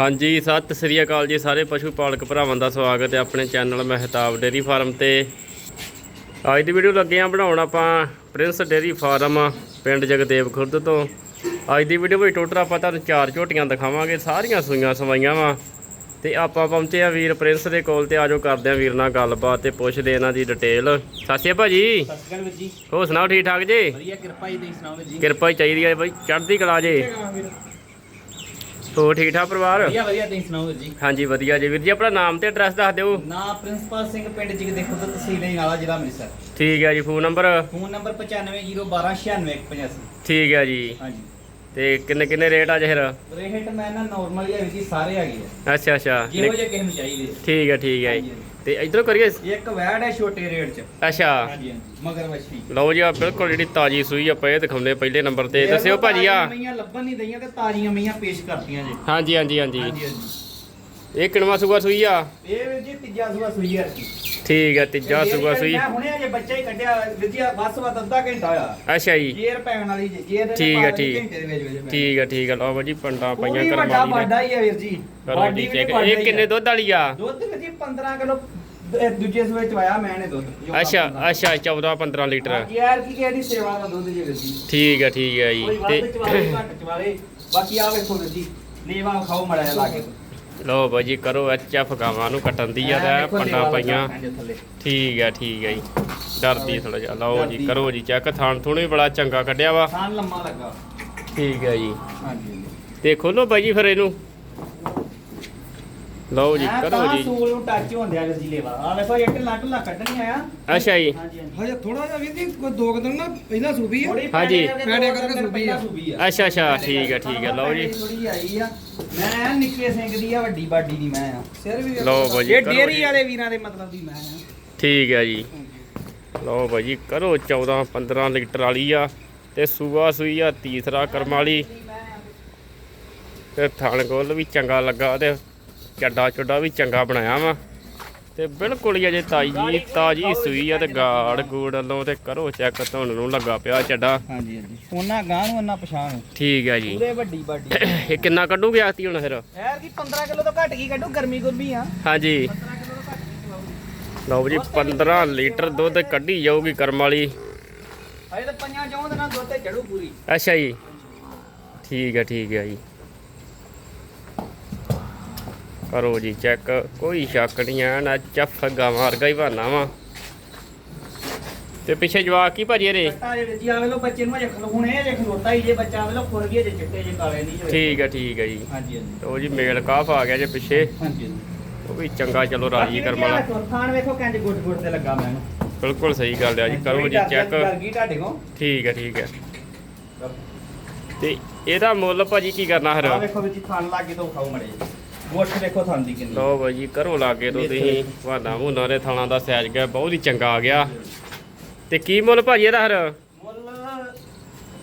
ਹਾਂਜੀ ਸਤਿ ਸ੍ਰੀ ਅਕਾਲ ਜੀ ਸਾਰੇ ਪਸ਼ੂ ਪਾਲਕ ਭਰਾਵਾਂ ਦਾ ਸਵਾਗਤ ਹੈ ਆਪਣੇ ਚੈਨਲ ਮਹਿਤਾਬ ਡੇਰੀ ਫਾਰਮ ਤੇ। ਅੱਜ ਦੀ ਵੀਡੀਓ ਲੱਗੇ ਆ ਬਣਾਉਣ ਆਪਾਂ ਪ੍ਰਿੰਸ ਡੇਰੀ ਫਾਰਮ ਪਿੰਡ ਜਗਦੇਵ ਖੁਰਦ ਤੋਂ। ਅੱਜ ਦੀ ਵੀਡੀਓ ਵਿੱਚ ਟੋਟਲ ਆਪਾਂ ਤੁਹਾਨੂੰ ਚਾਰ ਝੋਟੀਆਂ ਦਿਖਾਵਾਂਗੇ ਸਾਰੀਆਂ ਸੂਈਆਂ ਸਵਾਈਆਂ ਵਾ। ਤੇ ਆਪਾਂ ਪਹੁੰਚੇ ਆ ਵੀਰ ਪ੍ਰਿੰਸ ਦੇ ਕੋਲ ਤੇ ਆਜੋ ਕਰਦੇ ਆ ਵੀਰ ਨਾਲ ਗੱਲਬਾਤ ਤੇ ਪੁੱਛਦੇ ਇਹਨਾਂ ਦੀ ਡਿਟੇਲ ਅਕਾਲ ਭਾਜੀ। ਸਤਿ ਸ਼੍ਰੀ ਅਕਾਲ ਵੀਰ ਜੀ। ਹੋ ਸੁਣਾਓ ਠੀਕ ਠਾਕ ਜੀ? ਵਧੀਆ ਕਿਰਪਾ ਜੀ ਤੁਸੀਂ ਸੁਣਾਓ ਜੀ? ਕਿਰਪਾ ਹੀ ਚਾਹੀਦੀ ਹੈ ਬਾਈ ਚੜ੍ਹਦੀ ਕਲਾ ਜੇ। ਹੋ ਠੀਕ ਠਾਕ ਪਰਿਵਾਰ? ਵਧੀਆ ਵਧੀਆ ਤੁਸੀਂ ਸੁਣਾਓ ਵੀਰ ਜੀ? ਹਾਂਜੀ ਵਧੀਆ ਜੀ। ਵੀਰ ਜੀ ਆਪਣਾ ਨਾਮ ਤੇ ਐਡਰੈਸ ਦੱਸ ਦਿਓ। ਨਾ ਪ੍ਰਿੰਸੀਪਲ ਸਿੰਘ ਪਿੰਡ ਜਿਗ ਦੇਖੋ ਤਾਂ ਤਹਿਸੀਲ ਨਾਲਾ ਜ਼ਿਲ੍ਹਾ ਅੰਮ੍ਰਿਤਸਰ। ਠੀਕ ਹੈ ਜੀ ਫੋਨ ਨੰਬਰ? ਫੋਨ ਨੰਬਰ 9501296185 ਠੀਕ ਹੈ ਜੀ। ਹਾਂਜੀ। ਤੇ ਕਿੰਨੇ ਕਿੰਨੇ ਰੇਟ ਆ ਜਹਰ ਰੇਟ ਮੈਂ ਨਾ ਨਾਰਮਲ ਹੀ ਆ ਜੀ ਸਾਰੇ ਆ ਗਏ ਆ। ਅੱਛਾ ਅੱਛਾ। ਜਿਹੋ ਜਿਹੇ ਕਿਸੇ ਨੂੰ ਚਾਹੀਦੇ ਆ। ਠੀਕ ਹੈ ਠੀਕ ਹੈ ਤੇ ਇਧਰੋਂ ਕਰੀਏ? ਇੱਕ ਵੈੜ ਹੈ ਛੋਟੇ ਰੇਟ 'ਚ। ਅੱਛਾ। ਹਾਂਜੀ ਹਾਂਜੀ। ਮਗਰ ਵਛੀ। ਲਓ ਜੀ ਆ ਬਿਲਕੁਲ ਜਿਹੜੀ ਤਾਜੀ ਸੂਈ ਆਪਾਂ ਇਹ ਦਿਖਾਉਂਦੇ ਪਹਿਲੇ ਨੰਬਰ ਤੇ। ਦੱਸਿਓ ਭਾਜੀ ਆ ਮਈਆਂ ਲੱਭਣ ਨਹੀਂ ਦਈਆਂ ਤੇ ਤਾਜ਼ੀਆਂ ਮਈਆਂ ਪੇਸ਼ ਕਰਤੀਆਂ ਜੀ। ਹਾਂਜੀ ਹਾਂਜੀ ਹਾਂਜੀ। ਇਹ ਕਿਣਵਾ ਸੂਆ ਸੂਈ ਆ? ਇਹ ਵੀਰ ਜੀ ਤੀਜਾ ਸੂਆ ਸੂਈ ਆ। ਜੀ ਠੀਕ ਹੈ ਤੀਜਾ ਸੂਆ ਸੂਈ ਮੈਂ ਹੁਣੇ ਅਜੇ ਬੱਚਾ ਹੀ ਕੱਢਿਆ ਜੀ ਬਸ ਵਾ ਅੱਧਾ ਘੰਟਾ ਹੋਇਆ। ਅੱਛਾ ਜੀ। ਜੇਰ ਪੈਣ ਵਾਲੀ ਜੇ ਦੇ ਠੀਕ ਹੈ, ਠੀਕ। ਠੀਕ ਹੈ ਠੀਕ ਹੈ ਲਓ ਜੀ ਪੰਡਾ ਪਈਆਂ ਵੱਡਾ ਕਰਮਾਲੀ ਨੇ। ਬਾਡਾ ਹੀ ਹੈ ਵੀਰ ਜੀ। ਬਾਡੀ ਚੈੱਕ ਵੱਡਾ ਇਹ ਕਿੰਨੇ। ਦੁੱਧ ਵਾਲੀ ਆ? ਦੁੱਧ ਵੀਰ ਜੀ 15 ਕਿਲੋ ਦੂਜੇ ਸੂਏ ਚ ਵਾਇਆ ਮੈਂ ਨੇ ਦੁੱਧ। ਅੱਛਾ। ਅੱਛਾ 14 15 ਲੀਟਰ। ਯਾਰ ਕੀ ਕਹਿੰਦੀ ਸੇਵਾ ਦਾ ਦੁੱਧ ਜੀ ਵੀਰ ਜੀ। ਠੀਕ ਹੈ ਠੀਕ ਹੈ ਜੀ। ਤੇ ਬਾਕੀ ਆ ਵੇਖੋ ਵੀਰ ਜੀ ਨੀਵਾ ਖਾਓ ਮੜਿਆ ਲਾ ਕੇ। ਲਓ ਬਾਜੀ ਕਰੋ ਐਚ ਐਫ ਗਾਵਾਂ ਨੂੰ ਕੱਟਣ ਦੀ ਆ ਤੇ ਪੰਡਾ ਪਈਆਂ। ਠੀਕ ਹੈ ਠੀਕ ਹੈ ਜੀ। ਡਰਦੀ ਥੋੜਾ ਜਿਹਾ। ਲਓ ਜੀ। ਕਰੋ ਜੀ ਚੈੱਕ ਥਾਣ ਥੁਣ ਵੀ ਬੜਾ ਚੰਗਾ ਕੱਢਿਆ ਵਾ। ਥਾਨ ਲੰਮਾ ਲੱਗਾ। ਠੀਕ ਹੈ ਜੀ। ਹਾਂਜੀ। ਤੇ ਖੋਲੋ ਬਾਈ ਜੀ ਫਿਰ ਇਹਨੂੰ। ਲਓ ਜੀ ਮੈਂ ਕਰੋ ਤਾਂ ਜੀ। ਸੂਲ ਨੂੰ ਟੱਚ ਹੁੰਦਿਆ ਵੀਰ ਜੀ ਲੇਵਾ ਆ ਵੇਖੋ ਇੱਕ ਲੱਟ ਲੱਕ ਕੱਢਣੀ ਆਇਆ ਅੱਛਾ ਜੀ। ਹਾਂਜੀ ਹਾਂਜੀ। ਹਜੇ ਥੋੜਾ ਜਿਹਾ ਵੀਰ ਜੀ ਕੋਈ ਦੋ ਕੁ ਦਿਨ ਨਾ ਪਹਿਲਾਂ ਸੂਬੀ ਆ। ਥੋੜੀ ਹਾਂਜੀ। ਪੈਣੇ ਪੈਣੇ ਕਰਕੇ ਸੂਬੀ ਆ। ਸੂਬੀ ਆ। ਅੱਛਾ ਅੱਛਾ ਠੀਕ ਹੈ ਠੀਕ ਹੈ ਲਓ ਜੀ। ਥੋੜੀ ਆਈ ਆ। ਮੈਂ ਨਿੱਕੇ ਸਿੰਘ ਦੀ ਆ ਵੱਡੀ ਬਾਡੀ ਦੀ ਮੈਂ ਆ। ਸਿਰ ਵੀ ਲਓ ਬਾਜੀ ਇਹ ਕਰੋ ਡੇਰੀ ਜੀ। ਵਾਲੇ ਵੀਰਾਂ ਦੇ ਮਤਲਬ ਦੀ ਮੈਂ ਆ। ਠੀਕ ਹੈ ਜੀ। ਲਓ ਬਾਜੀ ਕਰੋ 14 15 ਲੀਟਰ ਵਾਲੀ ਆ। ਤੇ ਸੂਆ ਸੂਈ ਆ ਤੀਸਰਾ ਕਰਮ ਵਾਲੀ। ਤੇ ਥਣ ਕੋਲ ਵੀ ਚੰਗਾ ਲੱਗਾ ਤੇ ਚੱਡਾ ਚੁੱਡਾ ਵੀ ਚੰਗਾ ਬਣਾਇਆ ਵਾ। ਤੇ ਬਿਲਕੁਲ ਹੀ ਅਜੇ ਤਾਜੀ ਤਾਜੀ ਸੂਈ ਆ ਤੇ ਗਾੜ ਗੂੜ ਵੱਲੋਂ ਤੇ ਕਰੋ ਚੈੱਕ ਤੁਹਾਨੂੰ ਨੂੰ ਲੱਗਾ ਪਿਆ ਚੱਡਾ। ਹਾਂਜੀ ਹਾਂਜੀ। ਉਹਨਾਂ ਗਾਂ ਨੂੰ ਉਹਨਾਂ ਪਛਾਣ। ਠੀਕ ਹੈ ਜੀ। ਪੂਰੇ ਵੱਡੀ ਬਾਡੀ। ਇਹ ਕਿੰਨਾ ਕੱਢੂਗੇ ਆਤੀ ਹੁਣ ਫਿਰ? ਯਾਰ ਕੀ 15 ਕਿਲੋ ਤੋਂ ਘੱਟ ਕੀ ਕੱਢੂ? ਗਰਮੀ ਗੁਰਮੀ ਆ। ਹਾਂਜੀ। 15 ਕਿਲੋ ਤੋਂ ਘੱਟ ਕੀ ਚਲਾਊ ਲਓ ਜੀ 15 ਲੀਟਰ ਦੁੱਧ ਕੱਢੀ ਜਾਊਗੀ ਕਰਮ ਵਾਲੀ। ਹਜੇ ਤਾਂ ਪੰਜਾਂ ਚੌਂ ਦਿਨਾਂ ਦੁੱਧ ਤੇ ਚੜੂ ਪੂਰੀ। ਅੱਛਾ ਜੀ। ਠੀਕ ਹੈ ਠੀਕ ਹੈ ਜੀ। ਕਰੋ ਜੀ ਚੈੱਕ। ਕੋਈ ਸ਼ੱਕ ਨਹੀਂ ਆ ਨਾ ਚੱਫ ਵਰਗਾ ਹੀ ਬਹਾਨਾ ਵਾ। ਤੇ ਪਿੱਛੇ ਜਵਾਕ ਕੀ ਭਾਜੀ ਇਹਦੇ ਕੱਟਾ ਜੇ ਜੀ ਆਵੇ ਲੋ ਬੱਚੇ ਨੂੰ ਅਜੇ ਖਲੋਣੇ ਜੇ ਖਲੋਤਾ ਹੀ ਜੇ ਬੱਚਾ ਆਵੇ ਲੋ ਖੁਰ ਗਿਆ ਜੇ ਚਿੱਟੇ ਜੇ ਕਾਲੇ ਨਹੀਂ ਜੇ। ਠੀਕ ਹੈ ਠੀਕ ਹੈ ਜੀ। ਹਾਂਜੀ ਜੀ ਮੇਲ ਕਾਫ ਆ ਗਿਆ ਜੇ ਪਿੱਛੇ। ਹਾਂਜੀ ਉਹ ਵੀ ਚੰਗਾ ਚਲੋ ਰਾਜੀ ਕਰਮ ਵਾਲਾ। ਖਾਣ ਵੇਖੋ ਕੰਜ ਗੁੱਟ ਗੁੱਟ ਤੇ ਲੱਗਾ ਮੈਨੂੰ। ਬਿਲਕੁਲ ਸਹੀ ਗੱਲ ਆ ਜੀ ਕਰੋ ਜੀ ਚੈੱਕ। ਗਈ ਠੀਕ ਹੈ ਠੀਕ ਹੈ ਤੇ ਇਹਦਾ ਮੁੱਲ ਭਾਜੀ ਕੀ ਕਰਨਾ ਆ ਫਿਰ ਵੇਖੋ ਵਿੱਚ ਥਣ ਲੱਗੇ ਤੋਂ ਖਾਓ ਮੜੇ ਮੋਠ ਵੇਖੋ ਥਣ ਦੀ ਕਿੰਨੀ। ਲਓ ਬਾਈ ਜੀ ਕਰੋ ਲਾਗੇ ਤੋਂ ਤੁਸੀਂ। ਵਾਦਾ ਮੁੰਨਾ ਦੇ ਥਾਣਾ ਦਾ ਸਾਈਜ਼ ਗਿਆ ਬਹੁਤ ਹੀ ਚੰਗਾ ਆ ਗਿਆ। ਤੇ ਕੀ ਮੁੱਲ ਭਾਜੀ ਇਹਦਾ ਫਿਰ? ਮੁੱਲ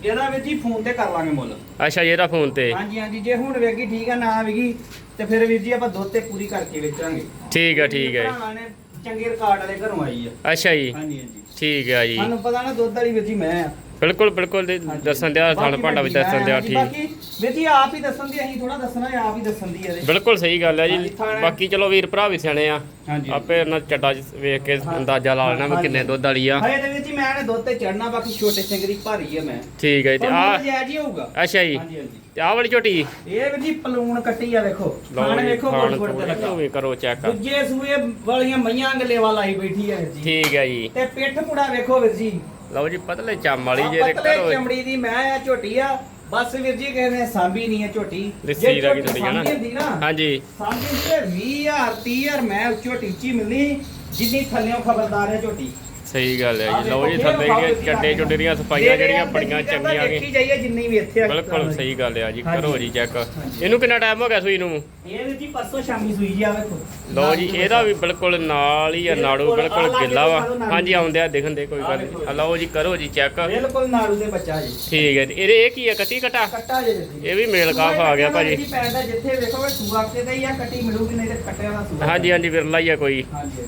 ਇਹਦਾ ਹੀ ਫੋਨ ਤੇ ਕਰ ਲਾਂਗੇ ਮੁੱਲ। ਅੱਛਾ ਇਹਦਾ ਫੋਨ ਤੇ। ਹਾਂਜੀ ਹਾਂਜੀ ਜੇ ਹੁਣ ਵੇਗੀ ਠੀਕ ਆ ਨਾ ਵੇਗੀ ਤੇ ਫਿਰ ਵੀਰ ਜੀ ਆਪਾਂ ਦੁੱਧ ਤੇ ਪੂਰੀ ਕਰਕੇ ਵੇਚਾਂਗੇ। ਠੀਕ ਹੈ ਠੀਕ ਹੈ ਭਰਾਵਾਂ ਨੇ ਚੰਗੇ ਰਿਕਾਰਡ ਵਾਲੇ ਘਰੋਂ ਆਈ ਆ। ਅੱਛਾ ਜੀ। ਹਾਂਜੀ ਹਾਂਜੀ। ਠੀਕ ਹੈ ਜੀ। ਸਾਨੂੰ ਪਤਾ ਨਾ ਦੁੱਧ ਵਾਲੀ ਵੀਰ ਜੀ ਮੈਂ ਆ। ਬਿਲਕੁਲ ਬਿਲਕੁਲ ਦੇ-। ਦੱਸਣ ਦਿਆ ਥਣ ਬਾਕੀ ਭਾਂਡਾ ਵੀ ਵੱਡੀ ਦੱਸਣ ਦਿਆ ਹਾਂਜੀ, ਠੀਕ। ਬਾਕੀ ਵੀਰ ਜੀ ਆਪ ਹੀ ਦੱਸਣ ਦੀ ਅਸੀਂ ਥੋੜਾ ਦੱਸਣਾ ਆਪ ਹੀ ਦੱਸਣ ਦੀ ਇਹਦੇ। ਬਿਲਕੁਲ ਸਹੀ ਗੱਲ ਹੈ ਜੀ। ਹਾਂਜੀ, ਥਾਣੇ- ਬਾਕੀ ਚਲੋ ਵੀਰ ਭਰਾ ਵੀ ਸਿਆਣੇ ਆ। ਹਾਂਜੀ। ਆਪੇ ਉਹਨਾਂ ਚੱਡਾ ਚ ਵੇਖ ਕੇ ਅੰਦਾਜ਼ਾ ਲਾ ਲੈਣਾ ਵੀ ਕਿੰਨੇ ਦੁੱਧ ਵਾਲੀ ਆ। ਤੇ ਵੀਰ ਜੀ ਮੈਂ ਨੇ ਦੁੱਧ ਤੇ ਚੜਨਾ ਬਾਕੀ ਛੋਟੇ ਸਿੰਘ ਦੀ ਭਾਰੀ ਆ ਮੈਂ। ਠੀਕ ਹੈ ਜੀ ਤੇ ਆ ਜਾਇਜ਼ ਹੀ ਹੋਊਗਾ। ਅੱਛਾ ਜੀ। ਹਾਂਜੀ ਹਾਂਜੀ। ਤੇ ਆਹ ਵਾਲੀ ਝੋਟੀ? ਇਹ ਵੀਰ ਜੀ ਪਲੂਣ ਕੱਟੀ ਆ ਵੇਖੋ ਖਾਣ ਜੀ ਵੇਖੋ ਖਾਣ ਗੁੱਟ ਗੁੱਟ ਤੇ ਥੋੜ੍ਹੀ ਲੱਗਾ ਵੀ ਕਰੋ ਚੈੱਕ ਦੂਜੇ ਸੂਏ ਵਾਲੀਆਂ ਮਈਆਂ ਗਲੇਵਾ ਲਾਈ ਬੈਠੀ ਆ ਵੀਰ ਜੀ। ਠੀਕ ਹੈ ਜੀ। ਤੇ ਪਿੱਠ ਪੁੜਾ ਵੇਖੋ ਵੀਰ ਜੀ। ਲਓ ਜੀ ਪਤਲੇ ਚੰਮ ਵਾਲੀ ਜੇ ਤੇ ਪਤਲੇ ਕਰੋ। ਚਮੜੀ ਦੀ ਮੈਂ ਆ ਝੋਟੀ ਆ। ਬਸ ਵੀਰ ਜੀ ਕਿਸੇ ਨੇ ਸਾਂਭੀ ਨਹੀਂ ਆ ਝੋਟੀ। ਲੱਸੀ ਦਾ ਕੀ ਥੋੜੀ ਜਾਣਾ ਹਾਂਜੀ। ਸਾਂਭੀ ਤੇ 20000 30000 ਮੈਂ ਝੋਟੀ ਉੱਚੀ ਮਿਲਣੀ ਜਿੰਨੀ ਥੱਲਿਓਂ ਖਬਰਦਾਰ ਹੈ ਝੋਟੀ। ਸਹੀ ਗੱਲ ਹੈ ਜੀ। ਲਓ ਜੀ ਥੱਲੇ ਜਿਹੜੀਆਂ ਚੱਡੇ ਚੁੱਡੇ ਦੀਆਂ ਸਫਾਈਆਂ ਜਿਹੜੇ ਜਿਹੜੀਆਂ ਬੜੀਆਂ ਚੰਗੀਆਂ ਦੇਖੀ ਨੇ ਜਾਈਏ ਜਿੰਨੀ ਵੀ ਇੱਥੇ ਆ ਬਿਲਕੁਲ ਸਹੀ ਗੱਲ ਹੈ ਜੀ। ਕਰੋ ਜੀ ਚੈੱਕ। ਇਹਨੂੰ ਕਿੰਨਾ ਟਾਈਮ ਹੋ ਗਿਆ ਸੂਈ ਨੂੰ? ਇਹ ਜੀ ਪਰਸੋਂ ਸ਼ਾਮੀ ਸੂਈ ਜੀ ਆ ਵੇਖੋ। ਲਓ ਜੀ ਇਹਦਾ ਵੀ ਬਿਲਕੁਲ ਨਾਲ ਹੀ ਆ ਨਾੜੂ ਬਿਲਕੁਲ, ਗਿੱਲਾ ਵਾ। ਹਾਂਜੀ ਆਉਂਦੇ ਆ ਦਿਖਣ ਦੇ ਕੋਈ ਗੱਲ ਨਹੀਂ। ਲਓ ਜੀ ਕਰੋ ਜੀ ਚੈੱਕ। ਬਿਲਕੁਲ ਨਾੜੂ ਦੇ ਬੱਚਾ ਜੀ। ਠੀਕ ਹੈ ਜੀ। ਇਹਦੇ ਇਹ ਕੀ ਹੈ ਕੱਟੀ ਕਟਾ? ਕੱਟਾ ਜੇ ਇਹ ਵੀ ਮੇਲ ਕਾਫ ਆ ਗਿਆ ਭਾਜੀ। ਜਿੱਥੇ ਵੇਖੋਗੇ ਸੂਆ ਕੇ ਤੇ ਹੀ ਆ ਕੱਟੀ ਮਿਲੂਗੀ ਨਹੀਂ ਤੇ ਕੱਟਿਆ ਦਾ ਸੂਆ। ਹਾਂਜੀ ਹਾਂਜੀ ਵਿਰਲਾ ਹੀ ਆ ਕੋਈ। ਹਾਂਜੀ।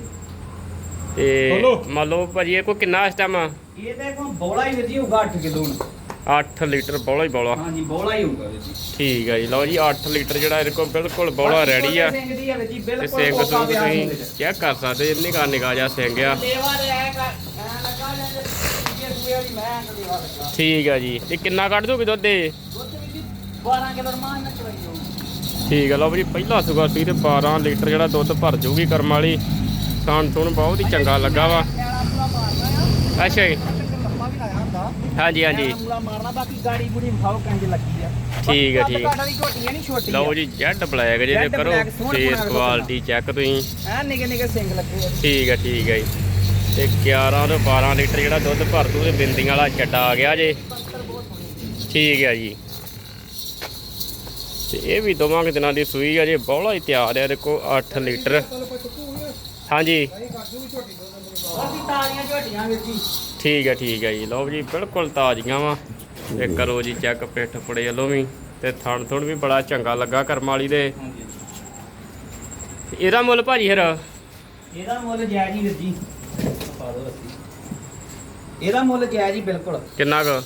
ਤੇ। ਮੰਨ ਲਓ ਭਾਜੀ ਇਹ ਕੋ ਕਿੰਨਾ ਇਸ ਟਾਈਮ ਇਹ ਦੇਖੋ ਬੋਲਾ ਹੀ ਵੀਰ ਜੀ ਹੋਊਗਾ 8 ਕਿਲੋ ਹੁਣ। 8 ਲੀਟਰ ਬੋਲਾ ਹੀ ਬੋਲਾ। ਹਾਂਜੀ ਬੋਲਾ ਹੀ ਹੋਊਗਾ ਵੀਰ ਜੀ। ਠੀਕ ਹੈ ਜੀ ਲਓ ਜੀ 8 ਲੀਟਰ ਜਿਹੜਾ ਇਹਦੇ ਕੋਲ ਬਿਲਕੁਲ ਬੋਲਾ ਰੈਡੀ ਆ। ਸਿੰਘ ਦੀ ਹੈ ਵੀਰ ਜੀ ਤੇ ਬਿਲਕੁਲ ਸਿੰਘ ਪਿਆ ਤੁਸੀਂ। ਚੈੱਕ ਕਰ ਸਕਦੇ ਇੰਨੀ ਕਾ ਨਿਕਾ ਜਾ ਸਿੰਘ ਆ। ਇਹ ਤੇ ਠੀਕ ਹੈ ਜੀ ਤੇ ਕਿੰਨਾ ਕੱਢ ਦੋਗੇ ਦੁੱਧ ਦੇ ਦੁੱਧ ਵੀਰ ਜੀ 12 ਕਿਲੋ ਰਮਾਨ ਨਾਲ ਚਵਾਈ ਜਾਊ ਠੀਕ ਹੈ ਲਓ ਜੀ ਪਹਿਲਾ ਸੁਗਾ ਸੀ ਤੇ 12 ਲੀਟਰ ਜਿਹੜਾ ਦੁੱਧ ਭਰ ਜੂਗੀ ਕਰਮ ਵਾਲੀ। ਖਾਣ ਸੁਣ ਬਹੁਤ ਹੀ ਚੰਗਾ ਲੱਗਾ ਵਾ। ਅੱਛਾ ਜੀ। ਤੇ ਹਾਂਜੀ ਹਾਂਜੀ। ਠੀਕ ਹੈ, ਠੀਕ। ਲਓ ਜੀ ਜੈਡ ਬਲੈਕ ਜੇ Jet ਕਰੋ ਫੇਸ ਕੁਆਲਿਟੀ ਚੈੱਕ ਤੁਸੀਂ। ਲੱਗੇ ਠੀਕ ਹੈ ਠੀਕ ਹੈ ਜੀ। ਤੇ 11 ਤੋਂ 12 ਲੀਟਰ ਜਿਹੜਾ ਦੁੱਧ ਭਰ ਦੂ ਤੇ ਬਿੰਦੀਆਂ ਵਾਲਾ ਚੱਡਾ ਆ ਗਿਆ ਜੇ। ਬਹੁਤ ਠੀਕ ਹੈ ਜੀ। ਤੇ ਇਹ ਵੀ ਦੋਵਾਂ ਦਿਨਾਂ ਦੀ ਸੂਈ ਆ ਜੇ ਬੌਲਾ ਹੀ ਤਿਆਰ ਆ ਦੇਖੋ 8 ਲੀਟਰ। ਹਾਂਜੀ। ਅਸੀਂ ਤਾਜ਼ੀਆਂ ਝੋਟੀਆਂ ਵੀਰ ਜੀ। ਠੀਕ ਹੈ ਠੀਕ ਹੈ ਜੀ। ਲਓ ਜੀ ਬਿਲਕੁਲ ਤਾਜ਼ੀਆਂ ਵਾ। ਤੇ ਕਰੋ ਜੀ ਚੈੱਕ ਪਿੱਠ ਪੁੜੇ ਵੱਲੋਂ ਵੀ। ਤੇ ਥਣ ਥੁਣ ਵੀ ਬੜਾ ਚੰਗਾ ਲੱਗਾ ਕਰਮ ਵਾਲੀ ਦੇ। ਇਹਦਾ ਮੁੱਲ ਭਾਜੀ ਫਿਰ? ਇਹਦਾ ਮੁੱਲ ਜਾਇਜ਼ ਹੀ ਵੀਰ ਜੀ। ਇਹਦਾ ਮੁੱਲ ਜਾਇਜ਼ ਹੀ ਬਿਲਕੁਲ। ਕਿੰਨਾ ਕੁ?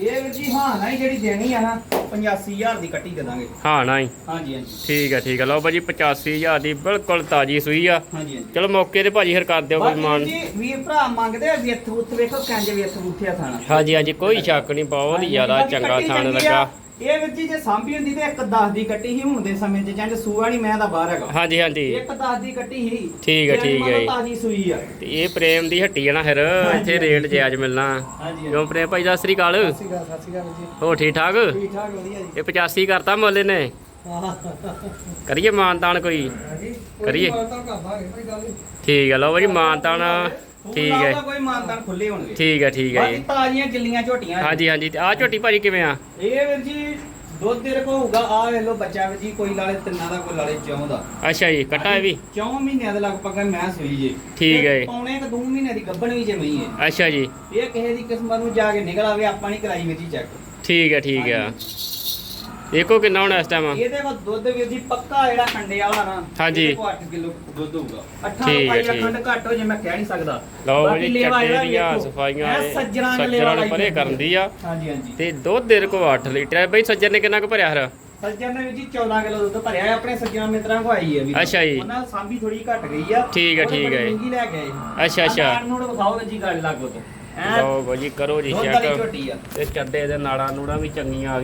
ਇਹ ਵੀਰ ਜੀ ਹਾਂ ਨਾ ਹੀ ਜਿਹੜੀ ਦੇਣੀ ਆ ਨਾ 85000 ਦੀ ਕੱਟੀ ਦੇ ਦਾਂਗੇ ਹਾਂ ਨਾ ਹੀ ਹਾਂਜੀ ਹਾਂਜੀ। ਠੀਕ ਹੈ ਠੀਕ ਹੈ ਲਓ ਭਾਜੀ 85000 ਦੀ ਬਿਲਕੁਲ ਤਾਜ਼ੀ ਸੂਈ ਆ। ਹਾਂਜੀ ਹਾਂਜੀ। ਚਲੋ ਮੌਕੇ ਤੇ ਭਾਜੀ ਫਿਰ ਕਰ ਦਿਓ ਕੋਈ ਬਾਕੀ ਮਾਨ ਵੀਰ ਜੀ ਵੀਰ ਭਰਾ ਮੰਗਦੇ ਆ ਵਿੱਥ ਉੱਤ ਵੇਖੋ ਕੰਜ ਵਿੱਥ ਉੱਠਿਆ ਥਾਣਾ। ਹਾਂਜੀ ਹਾਂਜੀ ਕੋਈ ਸ਼ੱਕ ਨਹੀਂ ਬਹੁਤ ਹੀ ਜ਼ਿਆਦਾ ਚੰਗਾ ਥਣ ਲੱਗਾ। ਆ। ਇਹ ਵੀਰ ਜੀ ਜੇ ਸਾਂਭੀ ਹੁੰਦੀ ਤੇ ਇੱਕ 10 ਦੀ ਕੱਟੀ ਸੀ ਹੁਣ ਦੇ ਸਮੇਂ 'ਚ ਜਾਂ ਸੂਆ ਨਹੀਂ ਮੈਂ ਤਾਂ ਬਾਹਰ ਹੈਗਾ। ਹਾਂਜੀ ਹਾਂਜੀ। ਇੱਕ 10 ਦੀ ਕੱਟੀ ਸੀ। ਠੀਕ ਹੈ, ਠੀਕ ਹੈ। ਤਾਜ਼ੀ ਸੂਈ ਆ। ਤੇ ਇਹ ਪ੍ਰੇਮ ਦੀ ਹੱਟੀ ਆ ਨਾ ਫਿਰ ਇੱਥੇ ਰੇਟ ਜਾਇਜ਼ ਮਿਲਣਾ। ਹਾਂਜੀ ਕਿਉਂ ਪ੍ਰੇਮ ਭਾਈ ਸਤਿ ਸ੍ਰੀ ਅਕਾਲ। ਸਤਿ ਸ਼੍ਰੀ ਅਕਾਲ ਸਤਿ ਸ਼੍ਰੀ ਅਕਾਲ ਜੀ। ਹੋ ਠੀਕ ਠਾਕ? ਠੀਕ ਠਾਕ ਵਧੀਆ ਜੀ। ਇਹ 85 ਕਰਤਾ ਮੁੱਲ ਨੇ ਹਾਂ। ਕਰੀਏ ਮਾਨਤਾਨ ਕੋਈ? ਹਾਂਜੀ ਕਰੀਏ। ਠੀਕ ਹੈ ਲਓ ਜੀ ਮਾਨਤਾਨ ਠੀਕ ਹੈ। ਕੋਈ ਮਾਨਦਾਨ ਖੁੱਲੇ ਹੋਣਗੇ। ਠੀਕ ਹੈ ਠੀਕ ਹੈ। ਬਾਕੀ ਜੀ ਤਾਜ਼ੀਆਂ ਗਿੱਲੀਆਂ ਝੋਟੀਆਂ ਹਾਂਜੀ ਹਾਂਜੀ। ਤੇ ਆਹ ਝੋਟੀ ਭਾਜੀ ਕਿਵੇਂ ਆ? ਇਹ ਵੀਰ ਜੀ ਦੁੱਧ ਦੇ ਰਕੋ ਹੋਊਗਾ। ਆ ਵੇਖ ਲੋ ਬੱਚਾ ਵੀਰ ਜੀ ਕੋਈ ਲਾਲੇ ਤਿੰਨਾਂ ਦਾ ਕੋਈ ਲਾਲੇ ਚੌਂ ਦਾ। ਅੱਛਾ ਜੀ ਕੱਟਾ ਇਹ ਵੀ? ਚੌਂ ਮਹੀਨਿਆਂ ਦੇ ਲਗਭਗ ਮੈਂ ਸੂਈ ਜੇ। ਠੀਕ ਹੈ। ਪੌਣੇ ਕ ਦੋ ਮਹੀਨੇ ਦੀ ਗੱਭਣ ਵੀ ਜੇ ਮਈ ਹੈ। ਅੱਛਾ ਜੀ। ਇਹ ਕਿਸੇ ਦੀ ਕਿਸਮਤ ਨੂੰ ਜਾ ਕੇ ਨਿਕਲ ਆਵੇ ਆਪਾਂ ਨਹੀਂ ਕਰਾਈ ਜੀ ਚੈੱਕ ਠੀਕ ਹੈ ਠੀਕ ਹੈ। ਦੇਖੋ ਕਿੰਨਾ ਹੋਣਾ ਇਸ ਟਾਈਮ ਇਹਦੇ ਕੋਲ ਦੁੱਧ ਵੀਰ ਜੀ ਪੱਕਾ ਜਿਹੜਾ ਖੰਡੇ ਵਾਲਾ ਨਾ ਹਾਂਜੀ। ਇਹਦੇ ਕੋਲ 8 ਕਿਲੋ। ਦੁੱਧ ਹੋਊਗਾ। 8 ਠੀਕ ਹੈ, ਰੁਪਏ ਠੀਕ। ਖੰਡ ਘੱਟ ਹੋ ਜੇ ਮੈਂ ਕਹਿ ਨਹੀਂ ਸਕਦਾ। ਲਓ ਬਾਕੀ ਜੀ ਲੇਵਾ ਚੱਡੇ ਜਿਹੜਾ ਦੀਆਂ ਵੇਖੋ, ਸਫਾਈਆਂ ਇਹ ਸੱਜਰਾਂ ਦੇ ਸੱਜਰਾਂ ਲੇਵਾ ਨੂੰ ਪਰੇ ਕਰਨ ਦੀ ਆ। ਹਾਂਜੀ ਹਾਂਜੀ। ਤੇ ਦੁੱਧ ਦੇ ਕੋ 8 ਲੀਟਰ ਹੈ। ਬਈ ਸੱਜਰ ਨੇ ਕਿੰਨਾ ਕੁ ਭਰਿਆ ਹਰ ਸੱਜਣ ਨੇ ਵੀਰ ਜੀ 14 ਕਿਲੋ ਦੁੱਧ ਭਰਿਆ ਹੈ ਆਪਣੇ ਸੱਜਣਾ ਮਿੱਤਰਾਂ ਕੋ ਆਈ ਹੈ ਵੀ। ਅੱਛਾ ਜੀ। ਉਹਨਾਂ ਦੀ ਸਾਂਭੀ ਥੋੜੀ ਘਟ ਗਈ ਆ। ਠੀਕ ਹੈ, ਠੀਕ ਹੈ। ਮਹਿੰਗੀ ਲੈ ਕੇ ਆਏ। ਅੱਛਾ, ਅੱਛਾ। ਆਹ ਨਾੜ ਨੂੜ ਵਿਖਾਓ ਜੀ ਗੱਲ ਲੱਗੋ ਤੇ ਐ ਲਓ ਜੀ ਕਰੋ ਜੀ ਦੁੱਧ ਵਾਲੀ ਚੈੱਕ ਝੋਟੀ ਆ। ਤੇ ਚੱਡੇ ਦੇ ਨਾੜਾਂ ਨੂੜਾਂ ਵੀ ਚੰਗੀਆਂ ਆ